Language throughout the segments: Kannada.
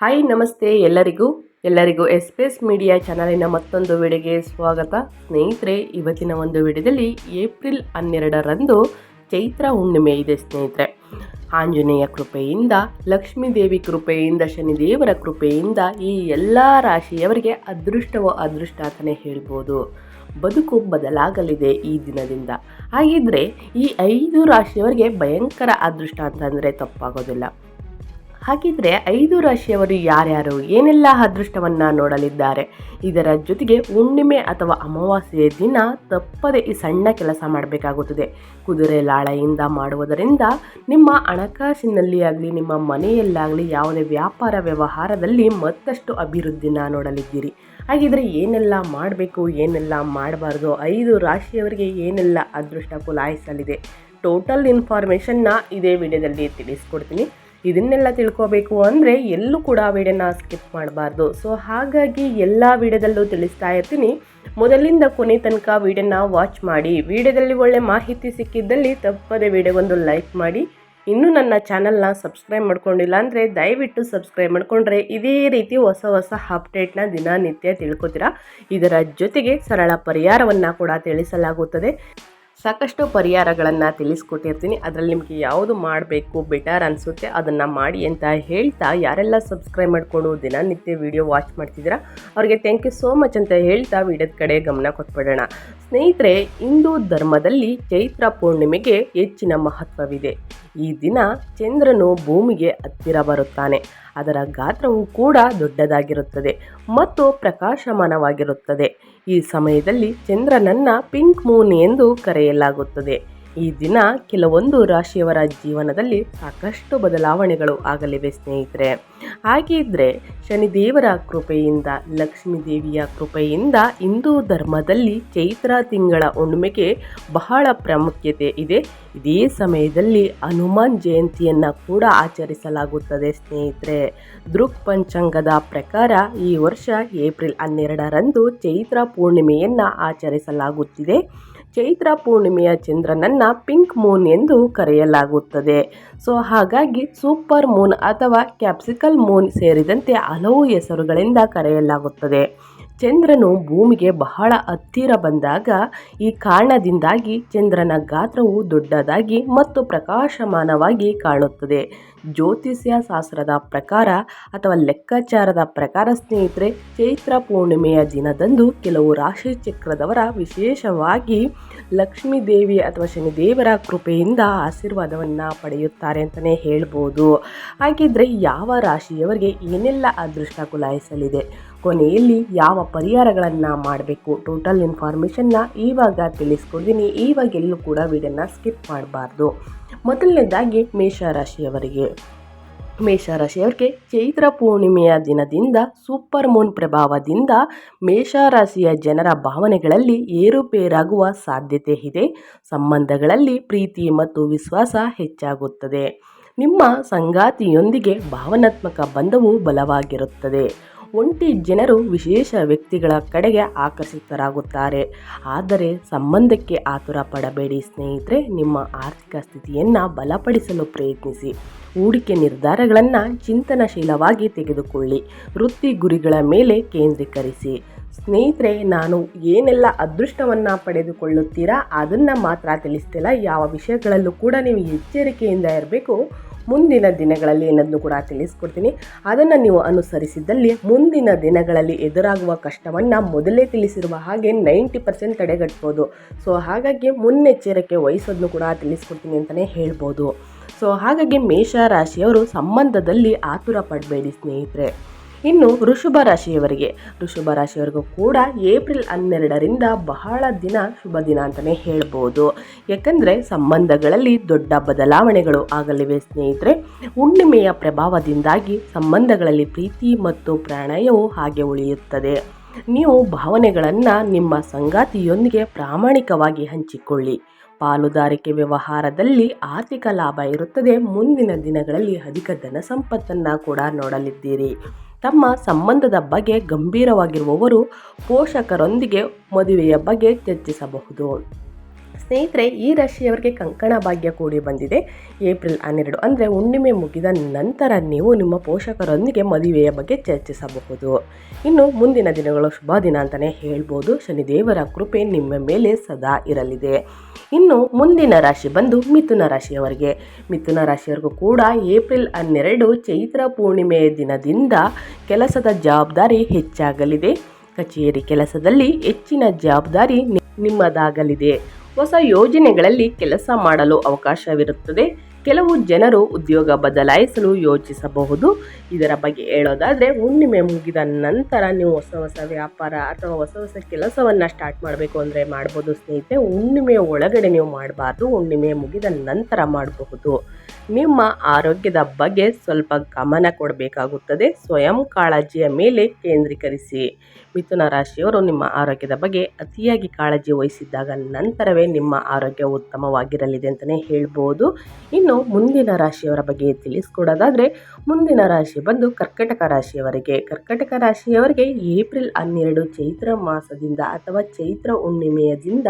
ಹಾಯ್ ನಮಸ್ತೆ ಎಲ್ಲರಿಗೂ. ಎಲ್ಲರಿಗೂ ಎಸ್ ಪಿ ಎಸ್ ಮೀಡಿಯಾ ಚಾನಲಿನ ಮತ್ತೊಂದು ವಿಡಿಯೋಗೆ ಸ್ವಾಗತ. ಸ್ನೇಹಿತರೆ, ಇವತ್ತಿನ ಒಂದು ವಿಡಿಯೋದಲ್ಲಿ ಏಪ್ರಿಲ್ ಹನ್ನೆರಡರಂದು ಚೈತ್ರ ಹುಣ್ಣಿಮೆ ಇದೆ ಸ್ನೇಹಿತರೆ. ಆಂಜನೇಯ ಕೃಪೆಯಿಂದ ಲಕ್ಷ್ಮೀದೇವಿ ಕೃಪೆಯಿಂದ, ಶನಿದೇವರ ಕೃಪೆಯಿಂದ ಈ ಎಲ್ಲ ರಾಶಿಯವರಿಗೆ ಅದೃಷ್ಟವೋ ಅದೃಷ್ಟ ಅಂತಲೇ ಹೇಳ್ಬೋದು. ಬದುಕು ಬದಲಾಗಲಿದೆ ಈ ದಿನದಿಂದ. ಹಾಗಿದ್ರೆ ಈ ಐದು ರಾಶಿಯವರಿಗೆ ಭಯಂಕರ ಅದೃಷ್ಟ ಅಂತಂದರೆ ತಪ್ಪಾಗೋದಿಲ್ಲ. ಹಾಗಿದ್ರೆ ಐದು ರಾಶಿಯವರು ಯಾರ್ಯಾರು? ಏನೆಲ್ಲ ಅದೃಷ್ಟವನ್ನು ನೋಡಲಿದ್ದಾರೆ? ಇದರ ಜೊತೆಗೆ ಹುಣ್ಣಿಮೆ ಅಥವಾ ಅಮಾವಾಸ್ಯೆಯ ದಿನ ತಪ್ಪದೆ ಈ ಸಣ್ಣ ಕೆಲಸ ಮಾಡಬೇಕಾಗುತ್ತದೆ. ಕುದುರೆ ಲಾಳೆಯಿಂದ ಮಾಡುವುದರಿಂದ ನಿಮ್ಮ ಹಣಕಾಸಿನಲ್ಲಿ ಆಗಲಿ, ನಿಮ್ಮ ಮನೆಯಲ್ಲಾಗಲಿ ಯಾವುದೇ ವ್ಯಾಪಾರ ವ್ಯವಹಾರದಲ್ಲಿ ಮತ್ತಷ್ಟು ಅಭಿವೃದ್ಧಿನ ನೋಡಲಿದ್ದೀರಿ. ಹಾಗಿದ್ರೆ ಏನೆಲ್ಲ ಮಾಡಬೇಕು, ಏನೆಲ್ಲ ಮಾಡಬಾರ್ದು, ಐದು ರಾಶಿಯವರಿಗೆ ಏನೆಲ್ಲ ಅದೃಷ್ಟ ಕುಲಾಯಿಸಲಿದೆ ಟೋಟಲ್ ಇನ್ಫಾರ್ಮೇಷನ್ನ ಇದೇ ವಿಡಿಯೋದಲ್ಲಿ ತಿಳಿಸ್ಕೊಡ್ತೀನಿ. ಇದನ್ನೆಲ್ಲ ತಿಳ್ಕೋಬೇಕು ಅಂದರೆ ಎಲ್ಲೂ ಕೂಡ ವಿಡಿಯೋನ ಸ್ಕಿಪ್ ಮಾಡಬಾರ್ದು. ಸೊ ಹಾಗಾಗಿ ಎಲ್ಲ ವಿಡಿಯೋದಲ್ಲೂ ತಿಳಿಸ್ತಾ ಇರ್ತೀನಿ. ಮೊದಲಿಂದ ಕೊನೆ ತನಕ ವಿಡಿಯೋನ ವಾಚ್ ಮಾಡಿ. ವಿಡಿಯೋದಲ್ಲಿ ಒಳ್ಳೆ ಮಾಹಿತಿ ಸಿಕ್ಕಿದ್ದಲ್ಲಿ ತಪ್ಪದೆ ವಿಡಿಯೋಗೊಂದು ಲೈಕ್ ಮಾಡಿ. ಇನ್ನೂ ನನ್ನ ಚಾನಲ್ನ ಸಬ್ಸ್ಕ್ರೈಬ್ ಮಾಡ್ಕೊಂಡಿಲ್ಲ ಅಂದರೆ ದಯವಿಟ್ಟು ಸಬ್ಸ್ಕ್ರೈಬ್ ಮಾಡಿಕೊಂಡ್ರೆ ಇದೇ ರೀತಿ ಹೊಸ ಹೊಸ ಅಪ್ಡೇಟ್ನ ದಿನನಿತ್ಯ ತಿಳ್ಕೊತೀರಾ? ಇದರ ಜೊತೆಗೆ ಸರಳ ಪರಿಹಾರವನ್ನು ಕೂಡ ತಿಳಿಸಲಾಗುತ್ತದೆ. ಸಾಕಷ್ಟು ಪರಿಹಾರಗಳನ್ನು ತಿಳಿಸ್ಕೊಟ್ಟಿರ್ತೀನಿ. ಅದರಲ್ಲಿ ನಿಮಗೆ ಯಾವುದು ಮಾಡಬೇಕು ಬೆಟರ್ ಅನಿಸುತ್ತೆ ಅದನ್ನು ಮಾಡಿ ಅಂತ ಹೇಳ್ತಾ ಯಾರೆಲ್ಲ ಸಬ್ಸ್ಕ್ರೈಬ್ ಮಾಡಿಕೊಂಡು ದಿನನಿತ್ಯ ವಿಡಿಯೋ ವಾಚ್ ಮಾಡ್ತಿದ್ದೀರಾ, ಅವರಿಗೆ ಥ್ಯಾಂಕ್ ಯು ಸೋ ಮಚ್ ಅಂತ ಹೇಳ್ತಾ ವಿಡಿಯೋದ ಕಡೆ ಗಮನ ಕೊಟ್ಬಿಡೋಣ. ಸ್ನೇಹಿತರೆ, ಹಿಂದೂ ಧರ್ಮದಲ್ಲಿ ಚೈತ್ರ ಪೂರ್ಣಿಮೆಗೆ ಹೆಚ್ಚಿನ ಮಹತ್ವವಿದೆ. ಈ ದಿನ ಚಂದ್ರನು ಭೂಮಿಗೆ ಹತ್ತಿರ ಬರುತ್ತಾನೆ. ಅದರ ಗಾತ್ರವು ಕೂಡ ದೊಡ್ಡದಾಗಿರುತ್ತದೆ ಮತ್ತು ಪ್ರಕಾಶಮಾನವಾಗಿರುತ್ತದೆ. ಈ ಸಮಯದಲ್ಲಿ ಚಂದ್ರನನ್ನ ಪಿಂಕ್ ಮೂನ್ ಎಂದು ಕರೆಯಲಾಗುತ್ತದೆ. ಈ ದಿನ ಕೆಲವೊಂದು ರಾಶಿಯವರ ಜೀವನದಲ್ಲಿ ಸಾಕಷ್ಟು ಬದಲಾವಣೆಗಳು ಆಗಲಿವೆ, ಸ್ನೇಹಿತರೆ. ಹಾಗಿದ್ರೆ ಶನಿದೇವರ ಕೃಪೆಯಿಂದ, ಲಕ್ಷ್ಮೀ ದೇವಿಯ ಕೃಪೆಯಿಂದ ಹಿಂದೂ ಧರ್ಮದಲ್ಲಿ ಚೈತ್ರ ತಿಂಗಳ ಹುಣ್ಣಿಮೆಗೆ ಬಹಳ ಪ್ರಾಮುಖ್ಯತೆ ಇದೆ. ಇದೇ ಸಮಯದಲ್ಲಿ ಹನುಮಾನ್ ಜಯಂತಿಯನ್ನು ಕೂಡ ಆಚರಿಸಲಾಗುತ್ತದೆ, ಸ್ನೇಹಿತರೆ. ದೃಕ್ ಪಂಚಾಂಗದ ಪ್ರಕಾರ ಈ ವರ್ಷ ಏಪ್ರಿಲ್ ಹನ್ನೆರಡರಂದು ಚೈತ್ರ ಪೂರ್ಣಿಮೆಯನ್ನು ಆಚರಿಸಲಾಗುತ್ತಿದೆ. ಚೈತ್ರ ಪೂರ್ಣಿಮೆಯ ಚಂದ್ರನನ್ನು ಪಿಂಕ್ ಮೂನ್ ಎಂದು ಕರೆಯಲಾಗುತ್ತದೆ. ಸೊ, ಹಾಗಾಗಿ ಸೂಪರ್ ಮೂನ್ ಅಥವಾ ಕ್ಯಾಪ್ಸಿಕಲ್ ಮೂನ್ ಸೇರಿದಂತೆ ಹಲವು ಹೆಸರುಗಳಿಂದ ಕರೆಯಲಾಗುತ್ತದೆ. ಚಂದ್ರನು ಭೂಮಿಗೆ ಬಹಳ ಹತ್ತಿರ ಬಂದಾಗ ಈ ಕಾರಣದಿಂದಾಗಿ ಚಂದ್ರನ ಗಾತ್ರವು ದೊಡ್ಡದಾಗಿ ಮತ್ತು ಪ್ರಕಾಶಮಾನವಾಗಿ ಕಾಣುತ್ತದೆ. ಜ್ಯೋತಿಷ್ಯ ಶಾಸ್ತ್ರದ ಪ್ರಕಾರ ಅಥವಾ ಲೆಕ್ಕಾಚಾರದ ಪ್ರಕಾರ ಸ್ನೇಹಿತರೆ, ಚೈತ್ರ ಪೂರ್ಣಿಮೆಯ ದಿನದಂದು ಕೆಲವು ರಾಶಿ ಚಕ್ರದವರ ವಿಶೇಷವಾಗಿ ಲಕ್ಷ್ಮೀ ದೇವಿ ಅಥವಾ ಶನಿದೇವರ ಕೃಪೆಯಿಂದ ಆಶೀರ್ವಾದವನ್ನು ಪಡೆಯುತ್ತಾರೆ ಅಂತಲೇ ಹೇಳ್ಬೋದು. ಹಾಗಿದ್ರೆ ಯಾವ ರಾಶಿಯವರಿಗೆ ಏನೆಲ್ಲ ಅದೃಷ್ಟ ಕುಲಾಯಿಸಲಿದೆ? ಕೊನೆಯಲ್ಲಿ ಯಾವ ಪರಿಹಾರಗಳನ್ನು ಮಾಡಬೇಕು? ಟೋಟಲ್ ಇನ್ಫಾರ್ಮೇಷನ್ನ ಇವಾಗ ತಿಳಿಸ್ಕೊಡ್ತೀನಿ. ಈವಾಗ ಎಲ್ಲೂ ಕೂಡ ವಿಡಿಯೋನ ಸ್ಕಿಪ್ ಮಾಡಬಾರ್ದು. ಮೊದಲನೇದಾಗಿ ಮೇಷರಾಶಿಯವರಿಗೆ ಮೇಷರಾಶಿಯವರಿಗೆ ಚೈತ್ರ ಪೂರ್ಣಿಮೆಯ ದಿನದಿಂದ ಸೂಪರ್ ಮೂನ್ ಪ್ರಭಾವದಿಂದ ಮೇಷರಾಶಿಯ ಜನರ ಭಾವನೆಗಳಲ್ಲಿ ಏರುಪೇರಾಗುವ ಸಾಧ್ಯತೆ ಇದೆ. ಸಂಬಂಧಗಳಲ್ಲಿ ಪ್ರೀತಿ ಮತ್ತು ವಿಶ್ವಾಸ ಹೆಚ್ಚಾಗುತ್ತದೆ. ನಿಮ್ಮ ಸಂಗಾತಿಯೊಂದಿಗೆ ಭಾವನಾತ್ಮಕ ಬಂಧವು ಬಲವಾಗಿರುತ್ತದೆ. ಒಂಟಿ ಜನರು ವಿಶೇಷ ವ್ಯಕ್ತಿಗಳ ಕಡೆಗೆ ಆಕರ್ಷಿತರಾಗುತ್ತಾರೆ. ಆದರೆ ಸಂಬಂಧಕ್ಕೆ ಆತುರ ಪಡಬೇಡಿ ಸ್ನೇಹಿತರೆ, ನಿಮ್ಮ ಆರ್ಥಿಕ ಸ್ಥಿತಿಯನ್ನು ಬಲಪಡಿಸಲು ಪ್ರಯತ್ನಿಸಿ. ಹೂಡಿಕೆ ನಿರ್ಧಾರಗಳನ್ನು ಚಿಂತನಶೀಲವಾಗಿ ತೆಗೆದುಕೊಳ್ಳಿ. ವೃತ್ತಿ ಗುರಿಗಳ ಮೇಲೆ ಕೇಂದ್ರೀಕರಿಸಿ. ಸ್ನೇಹಿತರೆ, ನಾನು ಏನೆಲ್ಲ ಅದೃಷ್ಟವನ್ನು ಪಡೆದುಕೊಳ್ಳುತ್ತೀರಾ ಅದನ್ನು ಮಾತ್ರ ತಿಳಿಸ್ತಿಲ್ಲ. ಯಾವ ವಿಷಯಗಳಲ್ಲೂ ಕೂಡ ನೀವು ಎಚ್ಚರಿಕೆಯಿಂದ ಇರಬೇಕು. ಮುಂದಿನ ದಿನಗಳಲ್ಲಿ ಏನನ್ನು ಕೂಡ ತಿಳಿಸ್ಕೊಡ್ತೀನಿ. ಅದನ್ನು ನೀವು ಅನುಸರಿಸಿದಲ್ಲಿ ಮುಂದಿನ ದಿನಗಳಲ್ಲಿ ಎದುರಾಗುವ ಕಷ್ಟವನ್ನು ಮೊದಲೇ ತಿಳಿಸಿರುವ ಹಾಗೆ ನೈಂಟಿ ಪರ್ಸೆಂಟ್ ತಡೆಗಟ್ಬೋದು. ಸೊ, ಹಾಗಾಗಿ ಮುನ್ನೆಚ್ಚರಿಕೆ ವಹಿಸೋದನ್ನು ಕೂಡ ತಿಳಿಸ್ಕೊಡ್ತೀನಿ ಅಂತಲೇ ಹೇಳ್ಬೋದು. ಸೊ, ಹಾಗಾಗಿ ಮೇಷ ರಾಶಿಯವರು ಸಂಬಂಧದಲ್ಲಿ ಆತುರ ಪಡಬೇಡಿ ಸ್ನೇಹಿತರೆ. ಇನ್ನು ವೃಷಭ ರಾಶಿಯವರಿಗೆ. ವೃಷಭ ರಾಶಿಯವರಿಗೂ ಕೂಡ ಏಪ್ರಿಲ್ ಹನ್ನೆರಡರಿಂದ ಬಹಳ ದಿನ ಶುಭ ದಿನ ಅಂತಲೇ ಹೇಳ್ಬೋದು. ಯಾಕಂದರೆ ಸಂಬಂಧಗಳಲ್ಲಿ ದೊಡ್ಡ ಬದಲಾವಣೆಗಳು ಆಗಲಿವೆ ಸ್ನೇಹಿತರೆ. ಹುಣ್ಣಿಮೆಯ ಪ್ರಭಾವದಿಂದಾಗಿ ಸಂಬಂಧಗಳಲ್ಲಿ ಪ್ರೀತಿ ಮತ್ತು ಪ್ರಣಯವು ಹಾಗೆ ಉಳಿಯುತ್ತದೆ. ನೀವು ಭಾವನೆಗಳನ್ನು ನಿಮ್ಮ ಸಂಗಾತಿಯೊಂದಿಗೆ ಪ್ರಾಮಾಣಿಕವಾಗಿ ಹಂಚಿಕೊಳ್ಳಿ. ಪಾಲುದಾರಿಕೆ ವ್ಯವಹಾರದಲ್ಲಿ ಆರ್ಥಿಕ ಲಾಭ ಇರುತ್ತದೆ. ಮುಂದಿನ ದಿನಗಳಲ್ಲಿ ಅಧಿಕ ಧನ ಸಂಪತ್ತನ್ನು ಕೂಡ ನೋಡಲಿದ್ದೀರಿ. ತಮ್ಮ ಸಂಬಂಧದ ಬಗ್ಗೆ ಗಂಭೀರವಾಗಿರುವವರು ಪೋಷಕರೊಂದಿಗೆ ಮದುವೆಯ ಬಗ್ಗೆ ಚರ್ಚಿಸಬಹುದು. ಸ್ನೇಹಿತರೆ, ಈ ರಾಶಿಯವರಿಗೆ ಕಂಕಣ ಭಾಗ್ಯ ಕೂಡಿ ಬಂದಿದೆ. ಏಪ್ರಿಲ್ ಹನ್ನೆರಡು ಅಂದರೆ ಹುಣ್ಣಿಮೆ ಮುಗಿದ ನಂತರ ನೀವು ನಿಮ್ಮ ಪೋಷಕರೊಂದಿಗೆ ಮದುವೆಯ ಬಗ್ಗೆ ಚರ್ಚಿಸಬಹುದು. ಇನ್ನು ಮುಂದಿನ ದಿನಗಳು ಶುಭ ದಿನ ಅಂತಲೇ ಹೇಳ್ಬೋದು. ಶನಿದೇವರ ಕೃಪೆ ನಿಮ್ಮ ಮೇಲೆ ಸದಾ ಇರಲಿದೆ. ಇನ್ನು ಮುಂದಿನ ರಾಶಿ ಬಂದು ಮಿಥುನ ರಾಶಿಯವರಿಗೆ. ಮಿಥುನ ರಾಶಿಯವರಿಗೂ ಕೂಡ ಏಪ್ರಿಲ್ ಹನ್ನೆರಡು ಚೈತ್ರ ಪೂರ್ಣಿಮೆಯ ದಿನದಿಂದ ಕೆಲಸದ ಜವಾಬ್ದಾರಿ ಹೆಚ್ಚಾಗಲಿದೆ. ಕಚೇರಿ ಕೆಲಸದಲ್ಲಿ ಹೆಚ್ಚಿನ ಜವಾಬ್ದಾರಿ ನಿಮ್ಮದಾಗಲಿದೆ. ಹೊಸ ಯೋಜನೆಗಳಲ್ಲಿ ಕೆಲಸ ಮಾಡಲು ಅವಕಾಶವಿರುತ್ತದೆ. ಕೆಲವು ಜನರು ಉದ್ಯೋಗ ಬದಲಾಯಿಸಲು ಯೋಚಿಸಬಹುದು. ಇದರ ಬಗ್ಗೆ ಹೇಳೋದಾದರೆ, ಹುಣ್ಣಿಮೆ ಮುಗಿದ ನಂತರ ನೀವು ಹೊಸ ಹೊಸ ವ್ಯಾಪಾರ ಅಥವಾ ಹೊಸ ಹೊಸ ಕೆಲಸವನ್ನು ಸ್ಟಾರ್ಟ್ ಮಾಡಬೇಕು ಅಂದರೆ ಮಾಡ್ಬೋದು ಸ್ನೇಹಿತರೆ. ಹುಣ್ಣಿಮೆ ಒಳಗಡೆ ನೀವು ಮಾಡಬಾರ್ದು. ಹುಣ್ಣಿಮೆ ಮುಗಿದ ನಂತರ ಮಾಡಬಹುದು. ನಿಮ್ಮ ಆರೋಗ್ಯದ ಬಗ್ಗೆ ಸ್ವಲ್ಪ ಗಮನ ಕೊಡಬೇಕಾಗುತ್ತದೆ. ಸ್ವಯಂ ಕಾಳಜಿಯ ಮೇಲೆ ಕೇಂದ್ರೀಕರಿಸಿ. ಮಿಥುನ ರಾಶಿಯವರು ನಿಮ್ಮ ಆರೋಗ್ಯದ ಬಗ್ಗೆ ಅತಿಯಾಗಿ ಕಾಳಜಿ ವಹಿಸಿದ್ದಾಗ ನಂತರವೇ ನಿಮ್ಮ ಆರೋಗ್ಯ ಉತ್ತಮವಾಗಿರಲಿದೆ ಅಂತಲೇ ಹೇಳ್ಬೋದು. ಇನ್ನು ಮುಂದಿನ ರಾಶಿಯವರ ಬಗ್ಗೆ ತಿಳಿಸ್ಕೊಡೋದಾದರೆ, ಮುಂದಿನ ರಾಶಿ ಬಂದು ಕರ್ಕಟಕ ರಾಶಿಯವರಿಗೆ. ಕರ್ಕಟಕ ರಾಶಿಯವರಿಗೆ ಏಪ್ರಿಲ್ ಹನ್ನೆರಡು ಚೈತ್ರ ಮಾಸದಿಂದ ಅಥವಾ ಚೈತ್ರ ಹುಣ್ಣಿಮೆಯದಿಂದ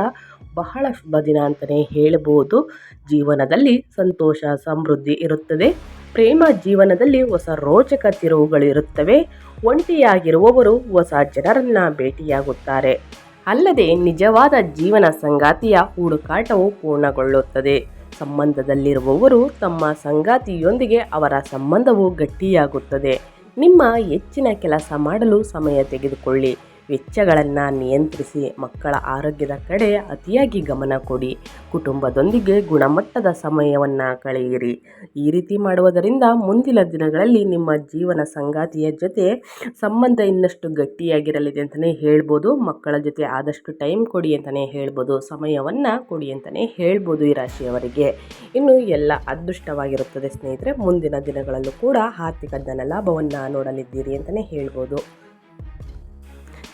ಬಹಳ ಶುಭ ದಿನ ಅಂತಲೇ ಹೇಳಬಹುದು ಜೀವನದಲ್ಲಿ ಸಂತೋಷ, ಸಮೃದ್ಧಿ ಇರುತ್ತದೆ. ಪ್ರೇಮ ಜೀವನದಲ್ಲಿ ಹೊಸ ರೋಚಕ ತಿರುವುಗಳಿರುತ್ತವೆ. ಒಂಟಿಯಾಗಿರುವವರು ಹೊಸ ಜನರನ್ನು ಭೇಟಿಯಾಗುತ್ತಾರೆ. ಅಲ್ಲದೆ ನಿಜವಾದ ಜೀವನ ಸಂಗಾತಿಯ ಹುಡುಕಾಟವು ಪೂರ್ಣಗೊಳ್ಳುತ್ತದೆ. ಸಂಬಂಧದಲ್ಲಿರುವವರು ತಮ್ಮ ಸಂಗಾತಿಯೊಂದಿಗೆ ಅವರ ಸಂಬಂಧವು ಗಟ್ಟಿಯಾಗುತ್ತದೆ. ನಿಮ್ಮ ಹೆಚ್ಚಿನ ಕೆಲಸ ಮಾಡಲು ಸಮಯ ತೆಗೆದುಕೊಳ್ಳಿ. ವೆಚ್ಚಗಳನ್ನು ನಿಯಂತ್ರಿಸಿ ಮಕ್ಕಳ ಆರೋಗ್ಯದ ಕಡೆ ಅತಿಯಾಗಿ ಗಮನ ಕೊಡಿ. ಕುಟುಂಬದೊಂದಿಗೆ ಗುಣಮಟ್ಟದ ಸಮಯವನ್ನು ಕಳೆಯಿರಿ. ಈ ರೀತಿ ಮಾಡುವುದರಿಂದ ಮುಂದಿನ ದಿನಗಳಲ್ಲಿ ನಿಮ್ಮ ಜೀವನ ಸಂಗಾತಿಯ ಜೊತೆ ಸಂಬಂಧ ಇನ್ನಷ್ಟು ಗಟ್ಟಿಯಾಗಿರಲಿದೆ ಅಂತಲೇ ಹೇಳ್ಬೋದು. ಮಕ್ಕಳ ಜೊತೆ ಆದಷ್ಟು ಟೈಮ್ ಕೊಡಿ ಅಂತಲೇ ಹೇಳ್ಬೋದು. ಸಮಯವನ್ನು ಕೊಡಿ ಅಂತಲೇ ಹೇಳ್ಬೋದು ಈ ರಾಶಿಯವರಿಗೆ. ಇನ್ನು ಎಲ್ಲ ಅದೃಷ್ಟವಾಗಿರುತ್ತದೆ ಸ್ನೇಹಿತರೆ, ಮುಂದಿನ ದಿನಗಳಲ್ಲೂ ಕೂಡ ಆರ್ಥಿಕ ಧನ ಲಾಭವನ್ನು ನೋಡಲಿದ್ದೀರಿ ಅಂತಲೇ ಹೇಳ್ಬೋದು.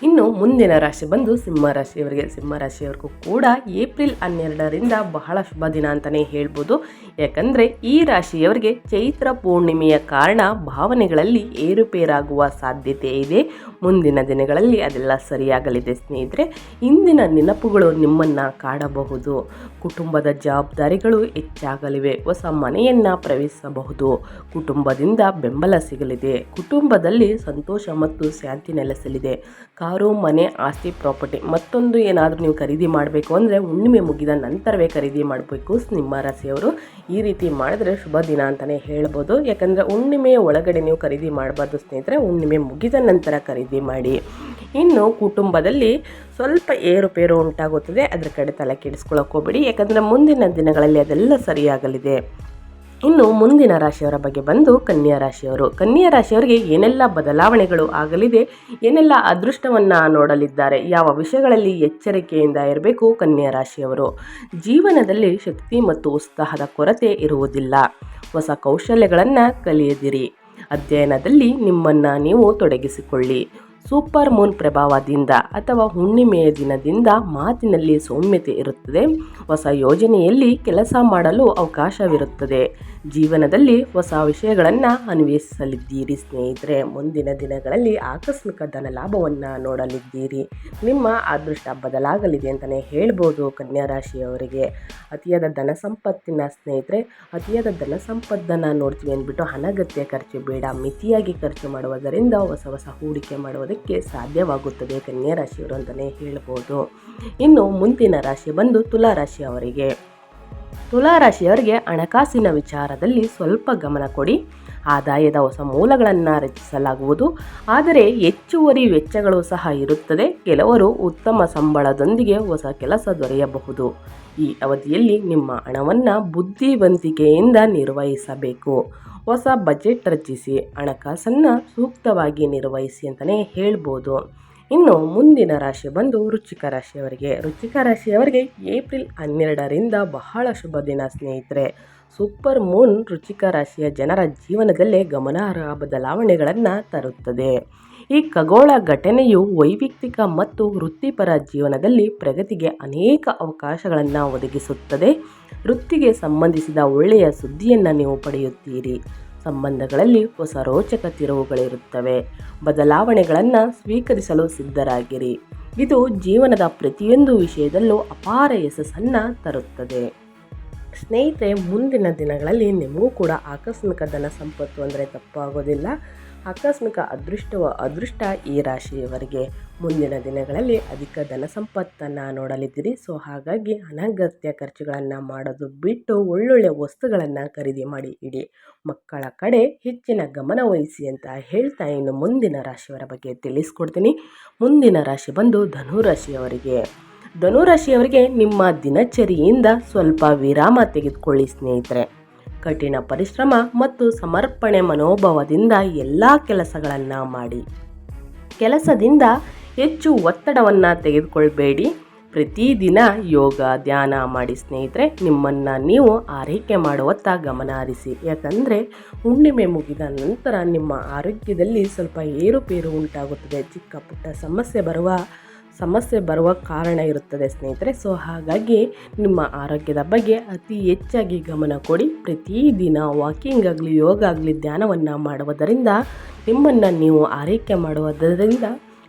ಇನ್ನು ಮುಂದಿನ ರಾಶಿ ಬಂದು ಸಿಂಹ ರಾಶಿಯವರಿಗೆ. ಸಿಂಹ ರಾಶಿಯವರಿಗೂ ಕೂಡ ಏಪ್ರಿಲ್ ಹನ್ನೆರಡರಿಂದ ಬಹಳ ಶುಭ ದಿನ ಅಂತಲೇ ಹೇಳ್ಬೋದು. ಯಾಕಂದರೆ ಈ ರಾಶಿಯವರಿಗೆ ಚೈತ್ರ ಪೂರ್ಣಿಮೆಯ ಕಾರಣ ಭಾವನೆಗಳಲ್ಲಿ ಏರುಪೇರಾಗುವ ಸಾಧ್ಯತೆ ಇದೆ. ಮುಂದಿನ ದಿನಗಳಲ್ಲಿ ಅದೆಲ್ಲ ಸರಿಯಾಗಲಿದೆ ಸ್ನೇಹಿತರೆ. ಇಂದಿನ ನೆನಪುಗಳು ನಿಮ್ಮನ್ನು ಕಾಡಬಹುದು. ಕುಟುಂಬದ ಜವಾಬ್ದಾರಿಗಳು ಹೆಚ್ಚಾಗಲಿವೆ. ಹೊಸ ಮನೆಯನ್ನು ಪ್ರವೇಶಿಸಬಹುದು. ಕುಟುಂಬದಿಂದ ಬೆಂಬಲ ಸಿಗಲಿದೆ. ಕುಟುಂಬದಲ್ಲಿ ಸಂತೋಷ ಮತ್ತು ಶಾಂತಿ ನೆಲೆಸಲಿದೆ. ಕಾರು ಮನೆ ಆಸ್ತಿ ಪ್ರಾಪರ್ಟಿ, ಮತ್ತೊಂದು ಏನಾದರೂ ನೀವು ಖರೀದಿ ಮಾಡಬೇಕು ಅಂದರೆ ಹುಣ್ಣಿಮೆ ಮುಗಿದ ನಂತರವೇ ಖರೀದಿ ಮಾಡಬೇಕು ಸಿಂಹ ರಾಶಿಯವರು. ಈ ರೀತಿ ಮಾಡಿದ್ರೆ ಶುಭ ದಿನ ಅಂತಲೇ ಹೇಳ್ಬೋದು. ಯಾಕಂದರೆ ಹುಣ್ಣಿಮೆಯ ಒಳಗಡೆ ನೀವು ಖರೀದಿ ಮಾಡಬಾರ್ದು ಸ್ನೇಹಿತರೆ, ಹುಣ್ಣಿಮೆ ಮುಗಿದ ನಂತರ ಖರೀದಿ ಮಾಡಿ. ಇನ್ನು ಕುಟುಂಬದಲ್ಲಿ ಸ್ವಲ್ಪ ಏರುಪೇರು ಉಂಟಾಗುತ್ತದೆ. ಅದರ ಕಡೆ ತಲೆ ಕೆಡಿಸ್ಕೊಳ್ಳೋಕೆ ಹೋಗ್ಬೇಡಿ. ಯಾಕಂದರೆ ಮುಂದಿನ ದಿನಗಳಲ್ಲಿ ಅದೆಲ್ಲ ಸರಿಯಾಗಲಿದೆ. ಇನ್ನು ಮುಂದಿನ ರಾಶಿಯವರ ಬಗ್ಗೆ ಬಂದು ಕನ್ಯಾ ರಾಶಿಯವರು. ಕನ್ಯಾ ರಾಶಿಯವರಿಗೆ ಏನೆಲ್ಲ ಬದಲಾವಣೆಗಳು ಆಗಲಿದೆ, ಏನೆಲ್ಲ ಅದೃಷ್ಟವನ್ನು ನೋಡಲಿದ್ದಾರೆ, ಯಾವ ವಿಷಯಗಳಲ್ಲಿ ಎಚ್ಚರಿಕೆಯಿಂದ ಇರಬೇಕು ಕನ್ಯಾ ರಾಶಿಯವರು. ಜೀವನದಲ್ಲಿ ಶಕ್ತಿ ಮತ್ತು ಉತ್ಸಾಹದ ಕೊರತೆ ಇರುವುದಿಲ್ಲ. ಹೊಸ ಕೌಶಲ್ಯಗಳನ್ನು ಕಲಿಯದಿರಿ. ಅಧ್ಯಯನದಲ್ಲಿ ನಿಮ್ಮನ್ನು ನೀವು ತೊಡಗಿಸಿಕೊಳ್ಳಿ. ಸೂಪರ್ ಮೂನ್ ಪ್ರಭಾವದಿಂದ ಅಥವಾ ಹುಣ್ಣಿಮೆಯ ದಿನದಿಂದ ಮಾತಿನಲ್ಲಿ ಸೌಮ್ಯತೆ ಇರುತ್ತದೆ. ಹೊಸ ಯೋಜನೆಯಲ್ಲಿ ಕೆಲಸ ಮಾಡಲು ಅವಕಾಶವಿರುತ್ತದೆ. ಜೀವನದಲ್ಲಿ ಹೊಸ ವಿಷಯಗಳನ್ನು ಅನ್ವೇಷಿಸಲಿದ್ದೀರಿ, ಸ್ನೇಹಿತರೆ. ಮುಂದಿನ ದಿನಗಳಲ್ಲಿ ಆಕಸ್ಮಿಕ ಧನ ಲಾಭವನ್ನು ನೋಡಲಿದ್ದೀರಿ. ನಿಮ್ಮ ಅದೃಷ್ಟ ಬದಲಾಗಲಿದೆ ಅಂತಲೇ ಹೇಳ್ಬೋದು ಕನ್ಯಾ ರಾಶಿಯವರಿಗೆ. ಅತಿಯಾದ ಧನ ಸಂಪತ್ತಿನ ಸ್ನೇಹಿತರೆ, ಅತಿಯಾದ ಧನ ಸಂಪತ್ತನ್ನು ನೋಡ್ತೀವಿ ಅಂದ್ಬಿಟ್ಟು ಅನಗತ್ಯ ಖರ್ಚು ಬೇಡ. ಮಿತಿಯಾಗಿ ಖರ್ಚು ಮಾಡುವುದರಿಂದ ಹೊಸ ಹೊಸ ಹೂಡಿಕೆ ಮಾಡುವುದಕ್ಕೆ ಸಾಧ್ಯವಾಗುತ್ತದೆ ಕನ್ಯಾ ರಾಶಿಯವರು ಅಂತಲೇ ಹೇಳ್ಬೋದು. ಇನ್ನು ಮುಂದಿನ ರಾಶಿ ಬಂದು ತುಲಾ ರಾಶಿಯವರಿಗೆ. ತುಲಾ ರಾಶಿಯವರಿಗೆ ಹಣಕಾಸಿನ ವಿಚಾರದಲ್ಲಿ ಸ್ವಲ್ಪ ಗಮನ ಕೊಡಿ. ಆದಾಯದ ಹೊಸ ಮೂಲಗಳನ್ನು ರಚಿಸಲಾಗುವುದು. ಆದರೆ ಹೆಚ್ಚುವರಿ ವೆಚ್ಚಗಳು ಸಹ ಇರುತ್ತದೆ. ಕೆಲವರು ಉತ್ತಮ ಸಂಬಳದೊಂದಿಗೆ ಹೊಸ ಕೆಲಸ ದೊರೆಯಬಹುದು. ಈ ಅವಧಿಯಲ್ಲಿ ನಿಮ್ಮ ಹಣವನ್ನು ಬುದ್ಧಿವಂತಿಕೆಯಿಂದ ನಿರ್ವಹಿಸಬೇಕು. ಹೊಸ ಬಜೆಟ್ ರಚಿಸಿ, ಹಣಕಾಸನ್ನು ಸೂಕ್ತವಾಗಿ ನಿರ್ವಹಿಸಿ ಅಂತಲೇ ಹೇಳ್ಬೋದು. ಇನ್ನು ಮುಂದಿನ ರಾಶಿ ಬಂದು ವೃಶ್ಚಿಕ ರಾಶಿಯವರಿಗೆ. ವೃಶ್ಚಿಕ ರಾಶಿಯವರಿಗೆ ಏಪ್ರಿಲ್ ಹನ್ನೆರಡರಿಂದ ಬಹಳ ಶುಭ ದಿನ ಸ್ನೇಹಿತರೆ. ಸೂಪರ್ ಮೂನ್ ವೃಶ್ಚಿಕ ರಾಶಿಯ ಜನರ ಜೀವನದಲ್ಲೇ ಗಮನಾರ್ಹ ಬದಲಾವಣೆಗಳನ್ನು ತರುತ್ತದೆ. ಈ ಖಗೋಳ ಘಟನೆಯು ವೈಯಕ್ತಿಕ ಮತ್ತು ವೃತ್ತಿಪರ ಜೀವನದಲ್ಲಿ ಪ್ರಗತಿಗೆ ಅನೇಕ ಅವಕಾಶಗಳನ್ನು ಒದಗಿಸುತ್ತದೆ. ವೃತ್ತಿಗೆ ಸಂಬಂಧಿಸಿದ ಒಳ್ಳೆಯ ಸುದ್ದಿಯನ್ನು ನೀವು ಪಡೆಯುತ್ತೀರಿ. ಸಂಬಂಧಗಳಲ್ಲಿ ಹೊಸ ರೋಚಕ ತಿರುವುಗಳಿರುತ್ತವೆ. ಬದಲಾವಣೆಗಳನ್ನು ಸ್ವೀಕರಿಸಲು ಸಿದ್ಧರಾಗಿರಿ. ಇದು ಜೀವನದ ಪ್ರತಿಯೊಂದು ವಿಷಯದಲ್ಲೂ ಅಪಾರ ಯಶಸ್ಸನ್ನು ತರುತ್ತದೆ. ಸ್ನೇಹಿತರೆ, ಮುಂದಿನ ದಿನಗಳಲ್ಲಿ ನಿಮಗೂ ಕೂಡ ಆಕಸ್ಮಿಕ ಧನ ಸಂಪತ್ತು ಅಂದರೆ ತಪ್ಪಾಗೋದಿಲ್ಲ. ಆಕಸ್ಮಿಕ ಅದೃಷ್ಟವ, ಅದೃಷ್ಟ ಈ ರಾಶಿಯವರಿಗೆ. ಮುಂದಿನ ದಿನಗಳಲ್ಲಿ ಅಧಿಕ ಧನ ಸಂಪತ್ತನ್ನು ನೋಡಲಿದ್ದೀರಿ. ಸೊ, ಹಾಗಾಗಿ ಅನಗತ್ಯ ಖರ್ಚುಗಳನ್ನು ಮಾಡೋದು ಬಿಟ್ಟು ಒಳ್ಳೊಳ್ಳೆ ವಸ್ತುಗಳನ್ನು ಖರೀದಿ ಮಾಡಿ ಇಡಿ. ಮಕ್ಕಳ ಕಡೆ ಹೆಚ್ಚಿನ ಗಮನ ವಹಿಸಿ ಅಂತ ಹೇಳ್ತಾ ಇನ್ನು ಮುಂದಿನ ರಾಶಿಯವರ ಬಗ್ಗೆ ತಿಳಿಸ್ಕೊಡ್ತೀನಿ. ಮುಂದಿನ ರಾಶಿ ಬಂದು ಧನುರಾಶಿಯವರಿಗೆ. ಧನುರಾಶಿಯವರಿಗೆ ನಿಮ್ಮ ದಿನಚರಿಯಿಂದ ಸ್ವಲ್ಪ ವಿರಾಮ ತೆಗೆದುಕೊಳ್ಳಿ ಸ್ನೇಹಿತರೆ. ಕಠಿಣ ಪರಿಶ್ರಮ ಮತ್ತು ಸಮರ್ಪಣೆ ಮನೋಭಾವದಿಂದ ಎಲ್ಲ ಕೆಲಸಗಳನ್ನು ಮಾಡಿ. ಕೆಲಸದಿಂದ ಹೆಚ್ಚು ಒತ್ತಡವನ್ನು ತೆಗೆದುಕೊಳ್ಬೇಡಿ. ಪ್ರತಿದಿನ ಯೋಗ, ಧ್ಯಾನ ಮಾಡಿ ಸ್ನೇಹಿತರೆ, ನಿಮ್ಮನ್ನು ನೀವು ಆರೈಕೆ ಮಾಡುವತ್ತ ಗಮನ ಹರಿಸಿ ಯಾಕಂದರೆ ಹುಣ್ಣಿಮೆ ಮುಗಿದ ನಂತರ ನಿಮ್ಮ ಆರೋಗ್ಯದಲ್ಲಿ ಸ್ವಲ್ಪ ಏರುಪೇರು ಉಂಟಾಗುತ್ತದೆ. ಚಿಕ್ಕ ಪುಟ್ಟ ಸಮಸ್ಯೆ ಬರುವ ಸಮಸ್ಯೆ ಬರುವ ಕಾರಣ ಇರುತ್ತದೆ ಸ್ನೇಹಿತರೆ. ಸೊ ಹಾಗಾಗಿ ನಿಮ್ಮ ಆರೋಗ್ಯದ ಬಗ್ಗೆ ಅತಿ ಹೆಚ್ಚಾಗಿ ಗಮನ ಕೊಡಿ. ಪ್ರತಿದಿನ ವಾಕಿಂಗ್ ಆಗಲಿ, ಯೋಗ ಆಗಲಿ ಧ್ಯಾನವನ್ನು ಮಾಡುವುದರಿಂದ ನಿಮ್ಮನ್ನು ನೀವು ಆರೈಕೆ ಮಾಡುವುದರಿಂದ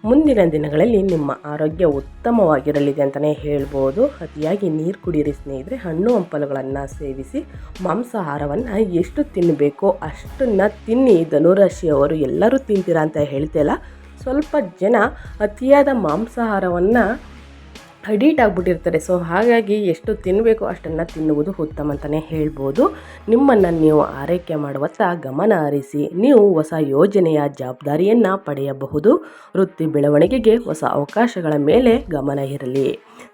ಮುಂದಿನ ದಿನಗಳಲ್ಲಿ ನಿಮ್ಮ ಆರೋಗ್ಯ ಉತ್ತಮವಾಗಿರಲಿದೆ ಅಂತಲೇ ಹೇಳ್ಬೋದು. ಅತಿಯಾಗಿ ನೀರು ಕುಡಿಯಿರಿ ಸ್ನೇಹಿತರೆ. ಹಣ್ಣು ಹಂಪಲುಗಳನ್ನು ಸೇವಿಸಿ ಮಾಂಸಾಹಾರವನ್ನು ಎಷ್ಟು ತಿನ್ನಬೇಕೋ ಅಷ್ಟನ್ನು ತಿನ್ನಿ. ಧನುರಾಶಿಯವರು ಎಲ್ಲರೂ ತಿಂತೀರಾ ಅಂತ ಹೇಳ್ತಿಲ್ಲ ಸ್ವಲ್ಪ ಜನ ಅತಿಯಾದ ಮಾಂಸಾಹಾರವನ್ನು ಅಡಿಟ್ ಆಗಿಬಿಟ್ಟಿರ್ತಾರೆ. ಸೊ ಹಾಗಾಗಿ ಎಷ್ಟು ತಿನ್ನಬೇಕು ಅಷ್ಟನ್ನು ತಿನ್ನುವುದು ಉತ್ತಮ ಅಂತಲೇ ಹೇಳ್ಬೋದು. ನಿಮ್ಮನ್ನು ನೀವು ಆರೈಕೆ ಮಾಡುವತ್ತ ಗಮನ ಹರಿಸಿ. ನೀವು ಹೊಸ ಯೋಜನೆಯ ಜವಾಬ್ದಾರಿಯನ್ನು ಪಡೆಯಬಹುದು. ವೃತ್ತಿ ಬೆಳವಣಿಗೆಗೆ ಹೊಸ ಅವಕಾಶಗಳ ಮೇಲೆ ಗಮನ ಇರಲಿ.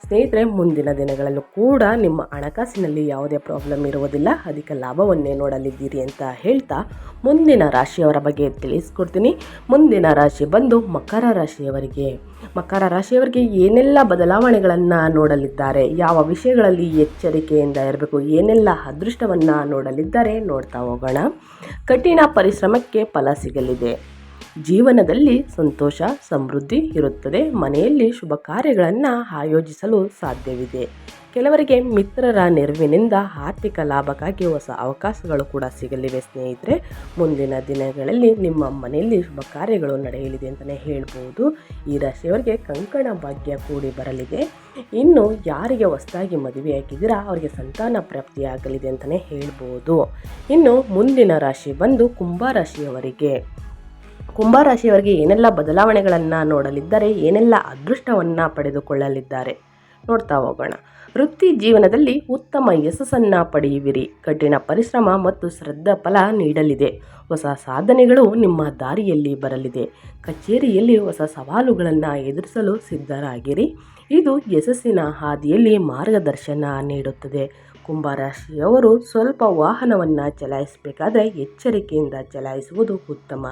ಸ್ನೇಹಿತರೆ, ಮುಂದಿನ ದಿನಗಳಲ್ಲೂ ಕೂಡ ನಿಮ್ಮ ಹಣಕಾಸಿನಲ್ಲಿ ಯಾವುದೇ ಪ್ರಾಬ್ಲಮ್ ಇರುವುದಿಲ್ಲ. ಅಧಿಕ ಲಾಭವನ್ನೇ ನೋಡಲಿದ್ದೀರಿ ಅಂತ ಹೇಳ್ತಾ ಮುಂದಿನ ರಾಶಿಯವರ ಬಗ್ಗೆ ತಿಳಿಸ್ಕೊಡ್ತೀನಿ. ಮುಂದಿನ ರಾಶಿ ಬಂದು ಮಕರ ರಾಶಿಯವರಿಗೆ. ಮಕರ ರಾಶಿಯವರಿಗೆ ಏನೆಲ್ಲ ಬದಲಾವಣೆಗಳನ್ನು ನೋಡಲಿದ್ದಾರೆ, ಯಾವ ವಿಷಯಗಳಲ್ಲಿ ಎಚ್ಚರಿಕೆಯಿಂದ ಇರಬೇಕು, ಏನೆಲ್ಲ ಅದೃಷ್ಟವನ್ನು ನೋಡಲಿದ್ದಾರೆ ನೋಡ್ತಾ ಹೋಗೋಣ. ಕಠಿಣ ಪರಿಶ್ರಮಕ್ಕೆ ಫಲ ಸಿಗಲಿದೆ. ಜೀವನದಲ್ಲಿ ಸಂತೋಷ, ಸಮೃದ್ಧಿ ಇರುತ್ತದೆ. ಮನೆಯಲ್ಲಿ ಶುಭ ಕಾರ್ಯಗಳನ್ನು ಆಯೋಜಿಸಲು ಸಾಧ್ಯವಿದೆ. ಕೆಲವರಿಗೆ ಮಿತ್ರರ ನೆರವಿನಿಂದ ಆರ್ಥಿಕ ಲಾಭಕ್ಕಾಗಿ ಹೊಸ ಅವಕಾಶಗಳು ಕೂಡ ಸಿಗಲಿವೆ ಸ್ನೇಹಿತರೆ. ಮುಂದಿನ ದಿನಗಳಲ್ಲಿ ನಿಮ್ಮ ಮನೆಯಲ್ಲಿ ಶುಭ ಕಾರ್ಯಗಳು ನಡೆಯಲಿದೆ ಅಂತಲೇ ಹೇಳ್ಬೋದು. ಈ ರಾಶಿಯವರಿಗೆ ಕಂಕಣ ಭಾಗ್ಯ ಕೂಡಿ ಬರಲಿದೆ. ಇನ್ನು ಯಾರಿಗೆ ಹೊಸದಾಗಿ ಮದುವೆಯಾಗಿದ್ದೀರಾ ಅವರಿಗೆ ಸಂತಾನ ಪ್ರಾಪ್ತಿಯಾಗಲಿದೆ ಅಂತಲೇ ಹೇಳ್ಬೋದು. ಇನ್ನು ಮುಂದಿನ ರಾಶಿ ಬಂದು ಕುಂಭ ರಾಶಿಯವರಿಗೆ. ಕುಂಭರಾಶಿಯವರಿಗೆ ಏನೆಲ್ಲ ಬದಲಾವಣೆಗಳನ್ನು ನೋಡಲಿದ್ದಾರೆ, ಏನೆಲ್ಲ ಅದೃಷ್ಟವನ್ನು ಪಡೆದುಕೊಳ್ಳಲಿದ್ದಾರೆ? ನೋಡ್ತಾ ಹೋಗೋಣ. ವೃತ್ತಿ ಜೀವನದಲ್ಲಿ ಉತ್ತಮ ಯಶಸ್ಸನ್ನು ಪಡೆಯುವಿರಿ. ಕಠಿಣ ಪರಿಶ್ರಮ ಮತ್ತು ಶ್ರದ್ಧಾ ಫಲ ನೀಡಲಿದೆ. ಹೊಸ ಸಾಧನೆಗಳು ನಿಮ್ಮ ದಾರಿಯಲ್ಲಿ ಬರಲಿದೆ. ಕಚೇರಿಯಲ್ಲಿ ಹೊಸ ಸವಾಲುಗಳನ್ನು ಎದುರಿಸಲು ಸಿದ್ಧರಾಗಿರಿ. ಇದು ಯಶಸ್ಸಿನ ಹಾದಿಯಲ್ಲಿ ಮಾರ್ಗದರ್ಶನ ನೀಡುತ್ತದೆ. ಕುಂಭರಾಶಿಯವರು ಸ್ವಲ್ಪ ವಾಹನವನ್ನು ಚಲಾಯಿಸಬೇಕಾದ್ರೆ ಎಚ್ಚರಿಕೆಯಿಂದ ಚಲಾಯಿಸುವುದು ಉತ್ತಮ.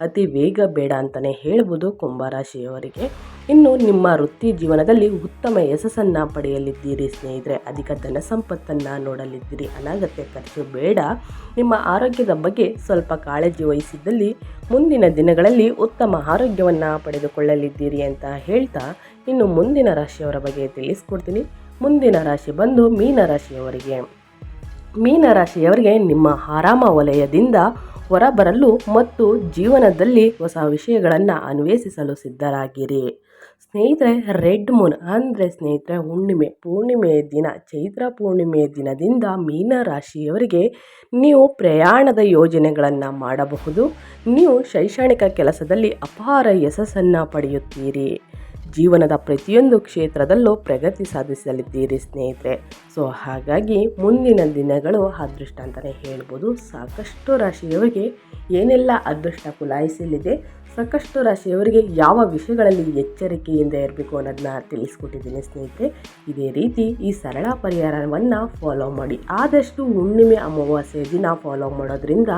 ಅತಿ ವೇಗ ಬೇಡ ಅಂತಲೇ ಹೇಳ್ಬೋದು ಕುಂಭರಾಶಿಯವರಿಗೆ. ಇನ್ನು ನಿಮ್ಮ ವೃತ್ತಿ ಜೀವನದಲ್ಲಿ ಉತ್ತಮ ಯಶಸ್ಸನ್ನು ಪಡೆಯಲಿದ್ದೀರಿ ಸ್ನೇಹಿತರೆ. ಅಧಿಕ ಧನ ಸಂಪತ್ತನ್ನು ನೋಡಲಿದ್ದೀರಿ. ಅನಾಗತ್ಯ ಖರ್ಚು ಬೇಡ. ನಿಮ್ಮ ಆರೋಗ್ಯದ ಬಗ್ಗೆ ಸ್ವಲ್ಪ ಕಾಳಜಿ ವಹಿಸಿದ್ದಲ್ಲಿ ಮುಂದಿನ ದಿನಗಳಲ್ಲಿ ಉತ್ತಮ ಆರೋಗ್ಯವನ್ನು ಪಡೆದುಕೊಳ್ಳಲಿದ್ದೀರಿ ಅಂತ ಹೇಳ್ತಾ ಇನ್ನು ಮುಂದಿನ ರಾಶಿಯವರ ಬಗ್ಗೆ ತಿಳಿಸ್ಕೊಡ್ತೀನಿ. ಮುಂದಿನ ರಾಶಿ ಬಂದು ಮೀನರಾಶಿಯವರಿಗೆ. ಮೀನರಾಶಿಯವರಿಗೆ ನಿಮ್ಮ ಆರಾಮ ವಲಯದಿಂದ ಹೊರಬರಲು ಮತ್ತು ಜೀವನದಲ್ಲಿ ಹೊಸ ವಿಷಯಗಳನ್ನು ಅನ್ವೇಷಿಸಲು ಸಿದ್ಧರಾಗಿರಿ. ಸ್ನೇಹಿತರೆ, ರೆಡ್ ಮೂನ್ ಅಂದರೆ ಸ್ನೇಹಿತರೆ, ಹುಣ್ಣಿಮೆ ಪೂರ್ಣಿಮೆಯ ದಿನ, ಚೈತ್ರ ಪೂರ್ಣಿಮೆಯ ದಿನದಿಂದ ಮೀನ ರಾಶಿಯವರಿಗೆ ನೀವು ಪ್ರಯಾಣದ ಯೋಜನೆಗಳನ್ನು ಮಾಡಬಹುದು. ನೀವು ಶೈಕ್ಷಣಿಕ ಕೆಲಸದಲ್ಲಿ ಅಪಾರ ಯಶಸ್ಸನ್ನು ಪಡೆಯುತ್ತೀರಿ. ಜೀವನದ ಪ್ರತಿಯೊಂದು ಕ್ಷೇತ್ರದಲ್ಲೂ ಪ್ರಗತಿ ಸಾಧಿಸಲಿದ್ದೀರಿ ಸ್ನೇಹಿತರೆ. ಸೊ ಹಾಗಾಗಿ ಮುಂದಿನ ದಿನಗಳು ಅದೃಷ್ಟ ಅಂತಲೇ ಹೇಳ್ಬೋದು. ಸಾಕಷ್ಟು ರಾಶಿಯವರಿಗೆ ಏನೆಲ್ಲ ಅದೃಷ್ಟ ಕುಲಾಯಿಸಲಿದೆ, ಸಾಕಷ್ಟು ರಾಶಿಯವರಿಗೆ ಯಾವ ವಿಷಯಗಳಲ್ಲಿ ಎಚ್ಚರಿಕೆಯಿಂದ ಇರಬೇಕು ಅನ್ನೋದನ್ನ ತಿಳಿಸ್ಕೊಟ್ಟಿದ್ದೀನಿ ಸ್ನೇಹಿತರೆ. ಇದೇ ರೀತಿ ಈ ಸರಳ ಪರಿಹಾರವನ್ನು ಫಾಲೋ ಮಾಡಿ. ಆದಷ್ಟು ಹುಣ್ಣಿಮೆ ಅಮಾವಾಸ್ಯೆ ದಿನ ಫಾಲೋ ಮಾಡೋದ್ರಿಂದ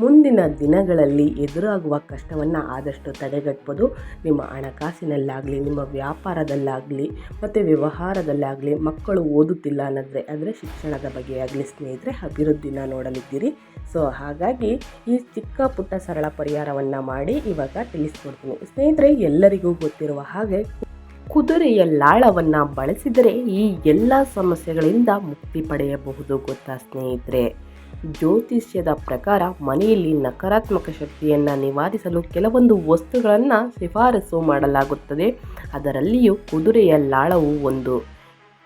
ಮುಂದಿನ ದಿನಗಳಲ್ಲಿ ಎದುರಾಗುವ ಕಷ್ಟವನ್ನು ಆದಷ್ಟು ತಡೆಗಟ್ಬೋದು. ನಿಮ್ಮ ಹಣಕಾಸಿನಲ್ಲಾಗಲಿ, ನಿಮ್ಮ ವ್ಯಾಪಾರದಲ್ಲಾಗಲಿ, ಮತ್ತು ವ್ಯವಹಾರದಲ್ಲಾಗಲಿ, ಮಕ್ಕಳು ಓದುತ್ತಿಲ್ಲ ಅನ್ನೋದ್ರೆ, ಅಂದರೆ ಶಿಕ್ಷಣದ ಬಗ್ಗೆ ಆಗಲಿ ಸ್ನೇಹಿತರೆ, ಅಭಿವೃದ್ಧಿನ ನೋಡಲಿದ್ದೀರಿ. ಸೊ ಹಾಗಾಗಿ ಈ ಚಿಕ್ಕ ಪುಟ್ಟ ಸರಳ ಪರಿಹಾರವನ್ನು ಮಾಡಿ ಇವಾಗ ತಿಳಿಸ್ಕೊಡ್ತೀನಿ. ಸ್ನೇಹಿತರೆ, ಎಲ್ಲರಿಗೂ ಗೊತ್ತಿರುವ ಹಾಗೆ ಕುದುರೆಯ ಲಾಳವನ್ನು ಬಳಸಿದರೆ ಈ ಎಲ್ಲ ಸಮಸ್ಯೆಗಳಿಂದ ಮುಕ್ತಿ ಪಡೆಯಬಹುದು, ಗೊತ್ತಾ ಸ್ನೇಹಿತರೆ? ಜ್ಯೋತಿಷ್ಯದ ಪ್ರಕಾರ ಮನೆಯಲ್ಲಿ ನಕಾರಾತ್ಮಕ ಶಕ್ತಿಯನ್ನು ನಿವಾರಿಸಲು ಕೆಲವೊಂದು ವಸ್ತುಗಳನ್ನು ಶಿಫಾರಸು ಮಾಡಲಾಗುತ್ತದೆ. ಅದರಲ್ಲಿಯೂ ಕುದುರೆಯ ಲಾಳವು ಒಂದು.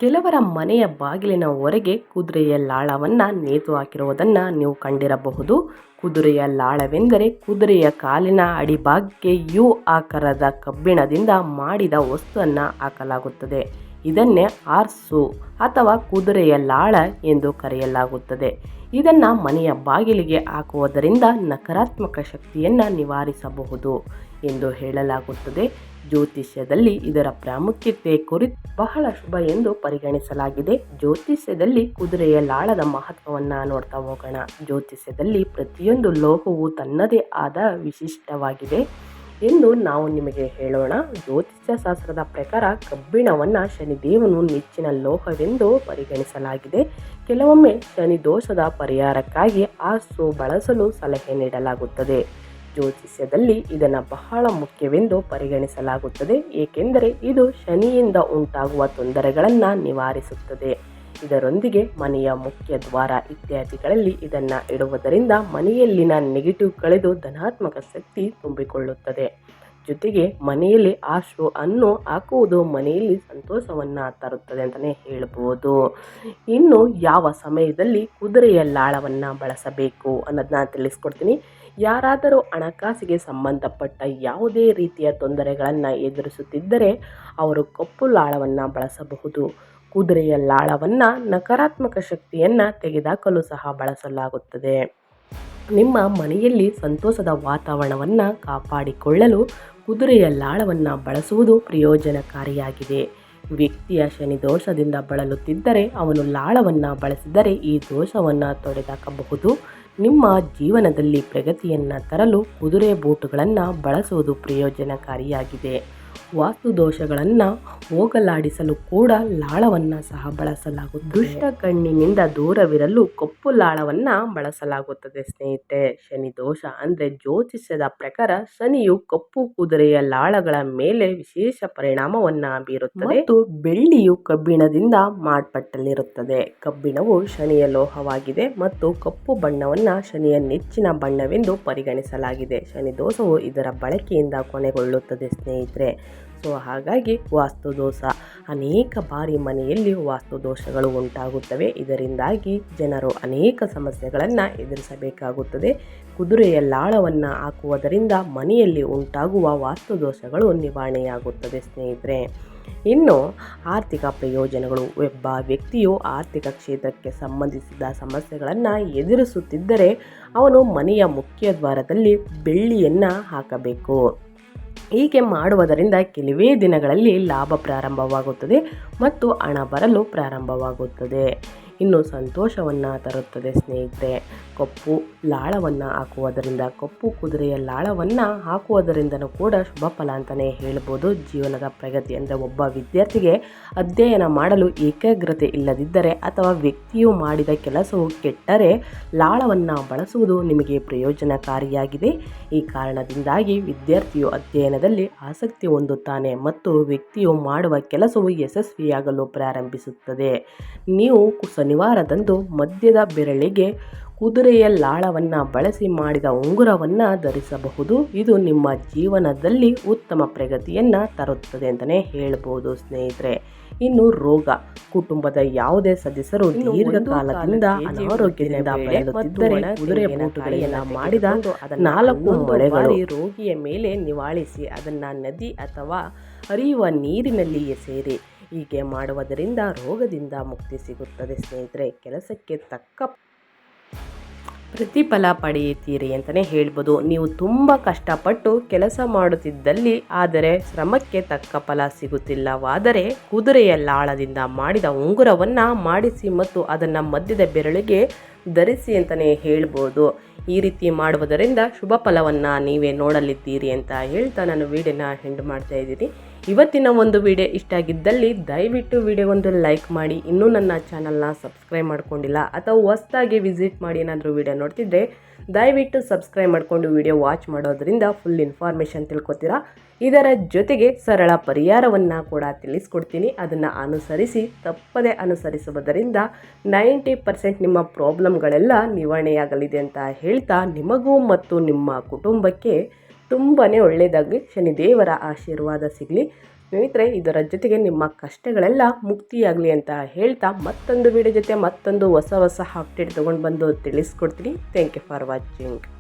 ಕೆಲವರ ಮನೆಯ ಬಾಗಿಲಿನ ಹೊರಗೆ ಕುದುರೆಯ ಲಾಳವನ್ನು ನೇತು ಹಾಕಿರುವುದನ್ನು ನೀವು ಕಂಡಿರಬಹುದು. ಕುದುರೆಯ ಲಾಳವೆಂದರೆ ಕುದುರೆಯ ಕಾಲಿನ ಅಡಿಭಾಗಕ್ಕೆ ಯು ಆಕಾರದ ಕಬ್ಬಿಣದಿಂದ ಮಾಡಿದ ವಸ್ತುವನ್ನು ಹಾಕಲಾಗುತ್ತದೆ. ಇದನ್ನೇ ಆರ್ಸು ಅಥವಾ ಕುದುರೆಯ ಲಾಳ ಎಂದು ಕರೆಯಲಾಗುತ್ತದೆ. ಇದನ್ನು ಮನೆಯ ಬಾಗಿಲಿಗೆ ಹಾಕುವುದರಿಂದ ನಕಾರಾತ್ಮಕ ಶಕ್ತಿಯನ್ನು ನಿವಾರಿಸಬಹುದು ಎಂದು ಹೇಳಲಾಗುತ್ತದೆ. ಜ್ಯೋತಿಷ್ಯದಲ್ಲಿ ಇದರ ಪ್ರಾಮುಖ್ಯತೆ ಕುರಿತು ಬಹಳ ಶುಭ ಎಂದು ಪರಿಗಣಿಸಲಾಗಿದೆ. ಜ್ಯೋತಿಷ್ಯದಲ್ಲಿ ಕುದುರೆಯ ಲಾಳದ ಮಹತ್ವವನ್ನು ನೋಡ್ತಾ ಹೋಗೋಣ. ಜ್ಯೋತಿಷ್ಯದಲ್ಲಿ ಪ್ರತಿಯೊಂದು ಲೋಹವು ತನ್ನದೇ ಆದ ವಿಶಿಷ್ಟವಾಗಿದೆ. ಎಂದು ನಾವು ನಿಮಗೆ ಹೇಳೋಣ ಜ್ಯೋತಿಷ್ಯ ಶಾಸ್ತ್ರದ ಪ್ರಕಾರ ಕಬ್ಬಿಣವನ್ನು ಶನಿದೇವನು ನೆಚ್ಚಿನ ಲೋಹವೆಂದು ಪರಿಗಣಿಸಲಾಗಿದೆ. ಕೆಲವೊಮ್ಮೆ ಶನಿ ದೋಷದ ಪರಿಹಾರಕ್ಕಾಗಿ ಆಸು ಬಳಸಲು ಸಲಹೆ ನೀಡಲಾಗುತ್ತದೆ. ಜ್ಯೋತಿಷ್ಯದಲ್ಲಿ ಇದನ್ನು ಬಹಳ ಮುಖ್ಯವೆಂದು ಪರಿಗಣಿಸಲಾಗುತ್ತದೆ. ಏಕೆಂದರೆ ಇದು ಶನಿಯಿಂದ ಉಂಟಾಗುವ ತೊಂದರೆಗಳನ್ನು ನಿವಾರಿಸುತ್ತದೆ. ಇದರೊಂದಿಗೆ ಮನೆಯ ಮುಖ್ಯ ದ್ವಾರ ಇತ್ಯಾದಿಗಳಲ್ಲಿ ಇದನ್ನು ಇಡುವುದರಿಂದ ಮನೆಯಲ್ಲಿನ ನೆಗೆಟಿವ್ ಕಳೆದು ಧನಾತ್ಮಕ ಶಕ್ತಿ ತುಂಬಿಕೊಳ್ಳುತ್ತದೆ. ಜೊತೆಗೆ ಮನೆಯಲ್ಲಿ ಆಶು ಅನ್ನು ಹಾಕುವುದು ಮನೆಯಲ್ಲಿ ಸಂತೋಷವನ್ನು ತರುತ್ತದೆ ಅಂತಲೇ ಹೇಳ್ಬೋದು. ಇನ್ನು ಯಾವ ಸಮಯದಲ್ಲಿ ಕುದುರೆಯ ಲಾಳವನ್ನು ಬಳಸಬೇಕು ಅನ್ನೋದನ್ನ ತಿಳಿಸ್ಕೊಡ್ತೀನಿ. ಯಾರಾದರೂ ಹಣಕಾಸಿಗೆ ಸಂಬಂಧಪಟ್ಟ ಯಾವುದೇ ರೀತಿಯ ತೊಂದರೆಗಳನ್ನು ಎದುರಿಸುತ್ತಿದ್ದರೆ ಅವರು ಕಪ್ಪು ಲಾಳವನ್ನು ಬಳಸಬಹುದು. ಕುದುರೆಯ ಲಾಳವನ್ನು ನಕಾರಾತ್ಮಕ ಶಕ್ತಿಯನ್ನು ತೆಗೆದಾಕಲು ಸಹ ಬಳಸಲಾಗುತ್ತದೆ. ನಿಮ್ಮ ಮನೆಯಲ್ಲಿ ಸಂತೋಷದ ವಾತಾವರಣವನ್ನು ಕಾಪಾಡಿಕೊಳ್ಳಲು ಕುದುರೆಯ ಲಾಳವನ್ನು ಬಳಸುವುದು ಪ್ರಯೋಜನಕಾರಿಯಾಗಿದೆ. ವ್ಯಕ್ತಿಯ ಶನಿ ದೋಷದಿಂದ ಬಳಲುತ್ತಿದ್ದರೆ ಅವನು ಲಾಳವನ್ನು ಬಳಸಿದರೆ ಈ ದೋಷವನ್ನು ತೊಡೆದಾಕಬಹುದು. ನಿಮ್ಮ ಜೀವನದಲ್ಲಿ ಪ್ರಗತಿಯನ್ನು ತರಲು ಕುದುರೆ ಬೂಟುಗಳನ್ನು ಬಳಸುವುದು ಪ್ರಯೋಜನಕಾರಿಯಾಗಿದೆ. ವಾಸ್ತು ದೋಷಗಳನ್ನು ಹೋಗಲಾಡಿಸಲು ಕೂಡ ಲಾಳವನ್ನು ಸಹ ಬಳಸಲಾಗುತ್ತದೆ. ದುಷ್ಟ ಕಣ್ಣಿನಿಂದ ದೂರವಿರಲು ಕಪ್ಪು ಲಾಳವನ್ನು ಬಳಸಲಾಗುತ್ತದೆ ಸ್ನೇಹಿತರೆ. ಶನಿ ದೋಷ ಅಂದರೆ ಜ್ಯೋತಿಷ್ಯದ ಪ್ರಕಾರ ಶನಿಯು ಕಪ್ಪು ಕುದುರೆಯ ಲಾಳಗಳ ಮೇಲೆ ವಿಶೇಷ ಪರಿಣಾಮವನ್ನು ಬೀರುತ್ತದೆ. ಮತ್ತು ಬೆಳ್ಳಿಯು ಕಬ್ಬಿಣದಿಂದ ಮಾರ್ಪಟ್ಟಲ್ಲಿರುತ್ತದೆ. ಕಬ್ಬಿಣವು ಶನಿಯ ಲೋಹವಾಗಿದೆ ಮತ್ತು ಕಪ್ಪು ಬಣ್ಣವನ್ನು ಶನಿಯ ನೆಚ್ಚಿನ ಬಣ್ಣವೆಂದು ಪರಿಗಣಿಸಲಾಗಿದೆ. ಶನಿ ದೋಷವು ಇದರ ಬಳಕೆಯಿಂದ ಕೊನೆಗೊಳ್ಳುತ್ತದೆ ಸ್ನೇಹಿತರೆ. ಸೊ ಹಾಗಾಗಿ ವಾಸ್ತು ದೋಷ ಅನೇಕ ಬಾರಿ ಮನೆಯಲ್ಲಿ ವಾಸ್ತು ದೋಷಗಳು ಉಂಟಾಗುತ್ತವೆ. ಇದರಿಂದಾಗಿ ಜನರು ಅನೇಕ ಸಮಸ್ಯೆಗಳನ್ನು ಎದುರಿಸಬೇಕಾಗುತ್ತದೆ. ಕುದುರೆಯ ಲಾಳವನ್ನು ಹಾಕುವುದರಿಂದ ಮನೆಯಲ್ಲಿ ಉಂಟಾಗುವ ವಾಸ್ತು ದೋಷಗಳು ನಿವಾರಣೆಯಾಗುತ್ತದೆ ಸ್ನೇಹಿತರೆ. ಇನ್ನು ಆರ್ಥಿಕ ಪ್ರಯೋಜನಗಳು ಒಬ್ಬ ವ್ಯಕ್ತಿಯು ಆರ್ಥಿಕ ಕ್ಷೇತ್ರಕ್ಕೆ ಸಂಬಂಧಿಸಿದ ಸಮಸ್ಯೆಗಳನ್ನು ಎದುರಿಸುತ್ತಿದ್ದರೆ ಅವನು ಮನೆಯ ಮುಖ್ಯ ದ್ವಾರದಲ್ಲಿ ಬೆಳ್ಳಿಯನ್ನು ಹಾಕಬೇಕು. ಹೀಗೆ ಮಾಡುವುದರಿಂದ ಕೆಲವೇ ದಿನಗಳಲ್ಲಿ ಲಾಭ ಪ್ರಾರಂಭವಾಗುತ್ತದೆ ಮತ್ತು ಹಣ ಬರಲು ಪ್ರಾರಂಭವಾಗುತ್ತದೆ. ಇನ್ನು ಸಂತೋಷವನ್ನು ತರುತ್ತದೆ ಸ್ನೇಹಿತರೆ. ಕಪ್ಪು ಲಾಳವನ್ನು ಹಾಕುವುದರಿಂದ, ಕಪ್ಪು ಕುದುರೆಯ ಲಾಳವನ್ನು ಹಾಕುವುದರಿಂದನೂ ಕೂಡ ಶುಭ ಫಲ ಅಂತಲೇ ಹೇಳ್ಬೋದು. ಜೀವನದ ಪ್ರಗತಿ ಅಂದರೆ ಒಬ್ಬ ವಿದ್ಯಾರ್ಥಿಗೆ ಅಧ್ಯಯನ ಮಾಡಲು ಏಕಾಗ್ರತೆ ಇಲ್ಲದಿದ್ದರೆ ಅಥವಾ ವ್ಯಕ್ತಿಯು ಮಾಡಿದ ಕೆಲಸವು ಕೆಟ್ಟರೆ ಲಾಳವನ್ನು ಬಳಸುವುದು ನಿಮಗೆ ಪ್ರಯೋಜನಕಾರಿಯಾಗಿದೆ. ಈ ಕಾರಣದಿಂದಾಗಿ ವಿದ್ಯಾರ್ಥಿಯು ಅಧ್ಯಯನದಲ್ಲಿ ಆಸಕ್ತಿ ಹೊಂದುತ್ತಾನೆ ಮತ್ತು ವ್ಯಕ್ತಿಯು ಮಾಡುವ ಕೆಲಸವು ಯಶಸ್ವಿಯಾಗಲು ಪ್ರಾರಂಭಿಸುತ್ತದೆ. ನೀವು ಶನಿವಾರದಂದು ಮದ್ಯದ ಬೆರಳಿಗೆ ಕುದುರೆಯ ಲಾಳವನ್ನು ಬಳಸಿ ಮಾಡಿದ ಉಂಗುರವನ್ನು ಧರಿಸಬಹುದು. ಇದು ನಿಮ್ಮ ಜೀವನದಲ್ಲಿ ಉತ್ತಮ ಪ್ರಗತಿಯನ್ನು ತರುತ್ತದೆ ಅಂತಲೇ ಹೇಳ್ಬೋದು ಸ್ನೇಹಿತರೆ. ಇನ್ನು ರೋಗ ಕುಟುಂಬದ ಯಾವುದೇ ಸದಸ್ಯರು ದೀರ್ಘಕಾಲದಿಂದ ಅನಾರೋಗ್ಯದಿಂದ ಬಳಲುತ್ತಿದ್ದರೆ ಕುದುರೆ ಬೂಟುಗಳಿಂದ ಮಾಡಿದ ನಾಲ್ಕು ಮೊಳೆಗಳು ರೋಗಿಯ ಮೇಲೆ ನಿವಾಳಿಸಿ ಅದನ್ನು ನದಿ ಅಥವಾ ಹರಿಯುವ ನೀರಿನಲ್ಲಿ ಎಸೆಯಿರಿ. ಹೀಗೆ ಮಾಡುವುದರಿಂದ ರೋಗದಿಂದ ಮುಕ್ತಿ ಸಿಗುತ್ತದೆ ಸ್ನೇಹಿತರೆ. ಕೆಲಸಕ್ಕೆ ತಕ್ಕ ಪ್ರತಿಫಲ ಪಡೆಯುತ್ತೀರಿ ಅಂತಲೇ ಹೇಳ್ಬೋದು. ನೀವು ತುಂಬ ಕಷ್ಟಪಟ್ಟು ಕೆಲಸ ಮಾಡುತ್ತಿದ್ದಲ್ಲಿ ಆದರೆ ಶ್ರಮಕ್ಕೆ ತಕ್ಕ ಫಲ ಸಿಗುತ್ತಿಲ್ಲವಾದರೆ ಕುದುರೆಯ ಲಾಳದಿಂದ ಮಾಡಿದ ಉಂಗುರವನ್ನು ಮಾಡಿಸಿ ಮತ್ತು ಅದನ್ನು ಮಧ್ಯದ ಬೆರಳಿಗೆ ಧರಿಸಿ ಅಂತಲೇ ಹೇಳ್ಬೋದು. ಈ ರೀತಿ ಮಾಡುವುದರಿಂದ ಶುಭ ಫಲವನ್ನು ನೀವೇ ನೋಡಲಿದ್ದೀರಿ ಅಂತ ಹೇಳ್ತಾ ನಾನು ವೀಡಿಯೋನ ಹೆಂಡ್ ಮಾಡ್ತಾ ಇದ್ದೀನಿ. ಇವತ್ತಿನ ಒಂದು ವಿಡಿಯೋ ಇಷ್ಟ ಆಗಿದ್ದಲ್ಲಿ ದಯವಿಟ್ಟು ವಿಡಿಯೋ ಒಂದು ಲೈಕ್ ಮಾಡಿ. ಇನ್ನೂ ನನ್ನ ಚಾನಲ್ನ ಸಬ್ಸ್ಕ್ರೈಬ್ ಮಾಡ್ಕೊಂಡಿಲ್ಲ ಅಥವಾ ಹೊಸ್ದಾಗಿ ವಿಸಿಟ್ ಮಾಡಿ ಏನಾದರೂ ವಿಡಿಯೋ ನೋಡ್ತಿದ್ರೆ ದಯವಿಟ್ಟು ಸಬ್ಸ್ಕ್ರೈಬ್ ಮಾಡಿಕೊಂಡು ವಿಡಿಯೋ ವಾಚ್ ಮಾಡೋದ್ರಿಂದ ಫುಲ್ ಇನ್ಫಾರ್ಮೇಷನ್ ತಿಳ್ಕೊತೀರಾ? ಇದರ ಜೊತೆಗೆ ಸರಳ ಪರಿಹಾರವನ್ನು ಕೂಡ ತಿಳಿಸ್ಕೊಡ್ತೀನಿ. ಅದನ್ನು ಅನುಸರಿಸಿ, ತಪ್ಪದೇ ಅನುಸರಿಸುವುದರಿಂದ ನೈಂಟಿ ಪರ್ಸೆಂಟ್ ನಿಮ್ಮ ಪ್ರಾಬ್ಲಮ್ಗಳೆಲ್ಲ ನಿವಾರಣೆಯಾಗಲಿದೆ ಅಂತ ಹೇಳ್ತಾ ನಿಮಗೂ ಮತ್ತು ನಿಮ್ಮ ಕುಟುಂಬಕ್ಕೆ ತುಂಬಾ ಒಳ್ಳೆಯದಾಗಲಿ ಶನಿದೇವರ ಆಶೀರ್ವಾದ ಸಿಗಲಿ. ಸ್ನೇಹಿತರೆ, ಇದರ ಜೊತೆಗೆ ನಿಮ್ಮ ಕಷ್ಟಗಳೆಲ್ಲ ಮುಕ್ತಿಯಾಗಲಿ ಅಂತ ಹೇಳ್ತಾ ಮತ್ತೊಂದು ವಿಡಿಯೋ ಜೊತೆ ಮತ್ತೊಂದು ಹೊಸ ಹೊಸ ಅಪ್ಡೇಟ್ ತೊಗೊಂಡು ಬಂದು ತಿಳಿಸ್ಕೊಡ್ತೀನಿ. Thank you for watching